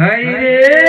હૈ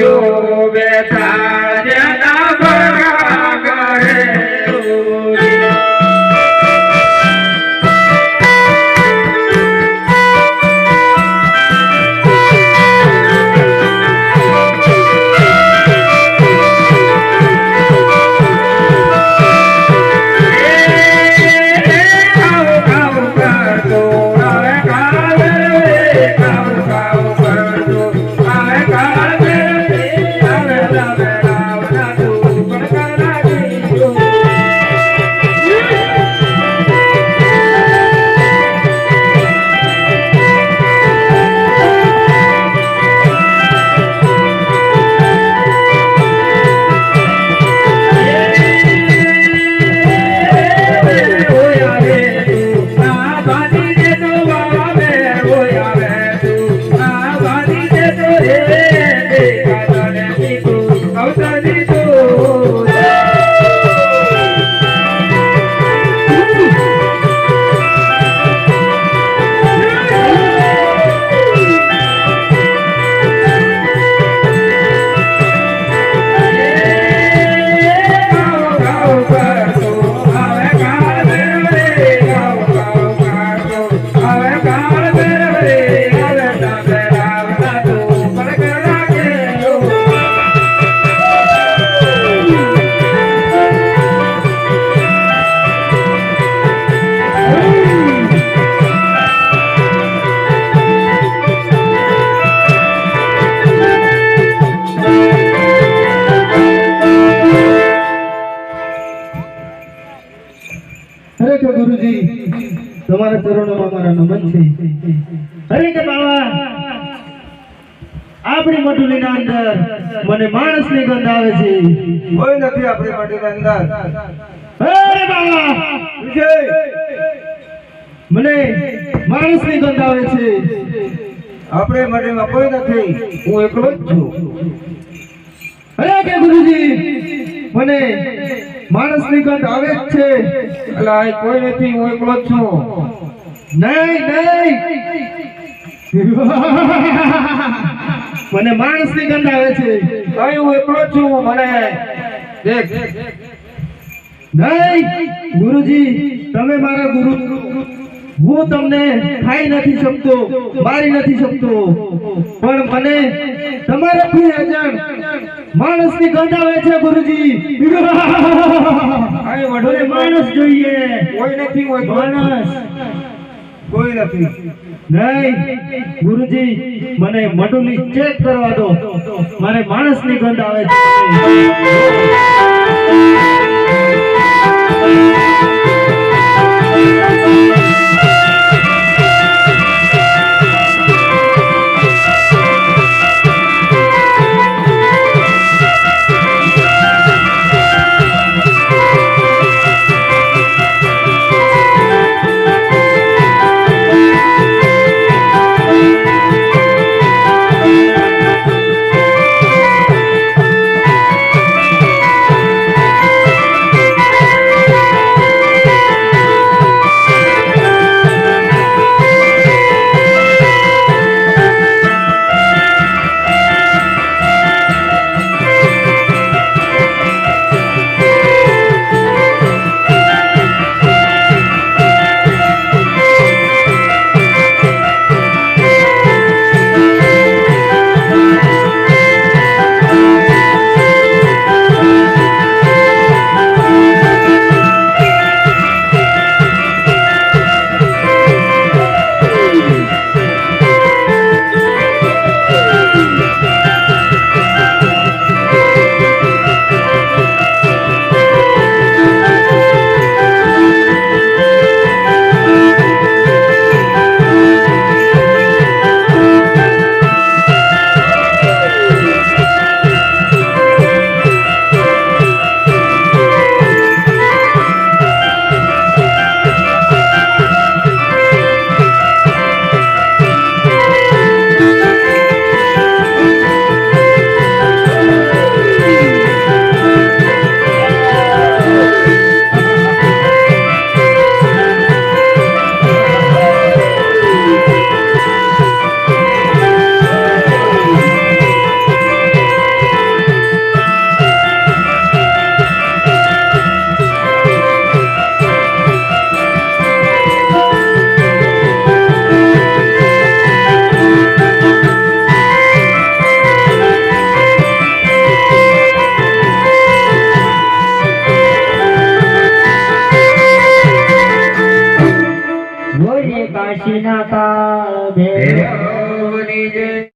जो बेटा છો ગુરુજી. તમારા ચરણોમાં મારા નમન છે. હરે કે બાવા. આપણી મડુલીના અંદર મને માણસની ગંધ આવે છે. કોઈ નથી આપણી મડુલીના અંદર. હે બાવા. વિજય મને માણસની ગંધ આવે છે. આપણે મડુલીમાં કોઈ નથી. હું એકલો જ છું. હરે કે ગુરુજી. મને માણસની ગંધ આવે જ છે. એટલે આ કોઈ નથી, હું એકલો જ છું. નહીં નહીં. મને માણસની ગંધ આવે છે. કઈ હું એકલો છું, મને. દેખ. નહીં, ગુરુજી, તમે મારા ગુરુ. હું તમને ખાઈ નથી શકતો, મારી નથી શકતો. પણ મને તમારાથી અજાણ માણસની ગંધ આવે છે ગુરુજી. કઈ મને માણસ જોઈએ. કોઈ નથી છું. માણસ. કોઈ નથી. નહીં ગુરુજી મને મડુલી ચેક કરવા દો. મારે માણસની ગંધ આવે છે.